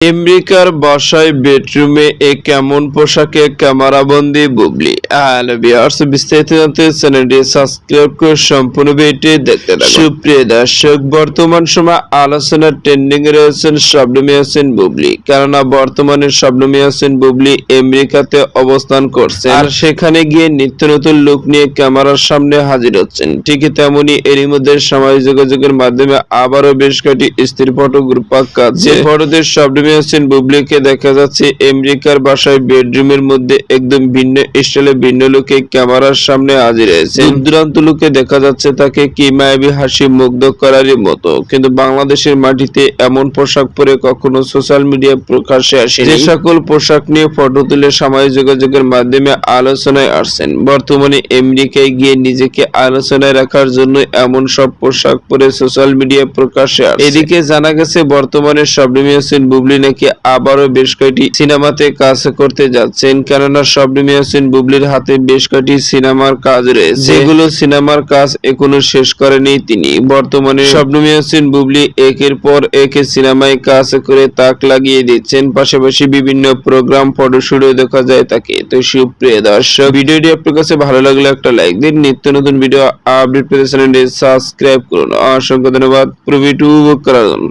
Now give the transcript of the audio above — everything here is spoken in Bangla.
আমেরিকার বাসায় বেডরুমে এ কেমন পোশাকে ক্যামেরাবন্দি বুবলি? হ্যালো ভিউয়ার্স বিস্তারিত জানতে চ্যানেলটি সাবস্ক্রাইব করে সম্পূর্ণ ভিডিওটি দেখতে থাকুন। সুপ্রিয় দর্শক বর্তমান সময় আলোচনার ট্রেন্ডিং এ রয়েছেন শবনমী হোসেন বুবলি। কেননা বর্তমানে শবনমী হোসেন বুবলি আমেরিকাতে অবস্থান করছেন। আর সেখানে গিয়ে নিত্য নতুন লুক নিয়ে ক্যামেরার সামনে হাজির হচ্ছেন। ঠিক তেমনি এরই মধ্যে সামাজিক যোগাযোগের মাধ্যমে আবারও বেশ কয়েকটি স্ত্রী ফটো গ্রুপ কাজ যে ফটোতে শবনমী হোসেন বুবলিকে দেখা যাচ্ছে আমেরিকার বাসায় বেডরুমের মধ্যে একদম ভিন্ন স্টাইলে ভিন্ন লুকে ক্যামেরার সামনে হাজির হয়েছে। দূরান্ত লুকে দেখা যাচ্ছে তাকে কি মায়াবী হাসি মুগ্ধ করারই মতো। কিন্তু বাংলাদেশের মাটিতে এমন পোশাক পরে কখনো সোশ্যাল মিডিয়া প্রকাশ্যে আসে যে সকল পোশাক নিয়ে ফটো তুলে সামাজিক যোগাযোগের মাধ্যমে আলোচনায় আসছেন বর্তমানে আমেরিকায় গিয়ে নিজেকে আলোচনায় রাখার জন্য এমন সব পোশাক পরে সোশ্যাল মিডিয়া প্রকাশ্যে আসে এদিকে জানা গেছে বর্তমানে শবনমী হোসেন বুবলি নাকি আবারও বেশ কয়েকটি সিনেমাতে কাজ করতে যাচ্ছেন, কেননা শবনমী হোসেন বুবলির হাতে বেশ কয়েকটি সিনেমার কাজ রয়েছে। যেগুলো সিনেমার কাজ এখনও শেষ করেনি তিনি। বর্তমানে শবনমী হোসেন বুবলি, একের পর এক সিনেমায় কাজ করে তাক লাগিয়ে দিচ্ছেন। পাশাপাশি বিভিন্ন প্রোগ্রাম ফটোশুটে দেখা যায় তাকে। তো সুপ্রিয় দর্শক, ভিডিওটি আপনার কাছে ভালো লাগলে একটা লাইক দিন। নিত্য নতুন ভিডিও আপডেট পেতে সাবস্ক্রাইব করুন। অসংখ্য ধন্যবাদ। পুরো ভিডিও উপভোগ করার জন্য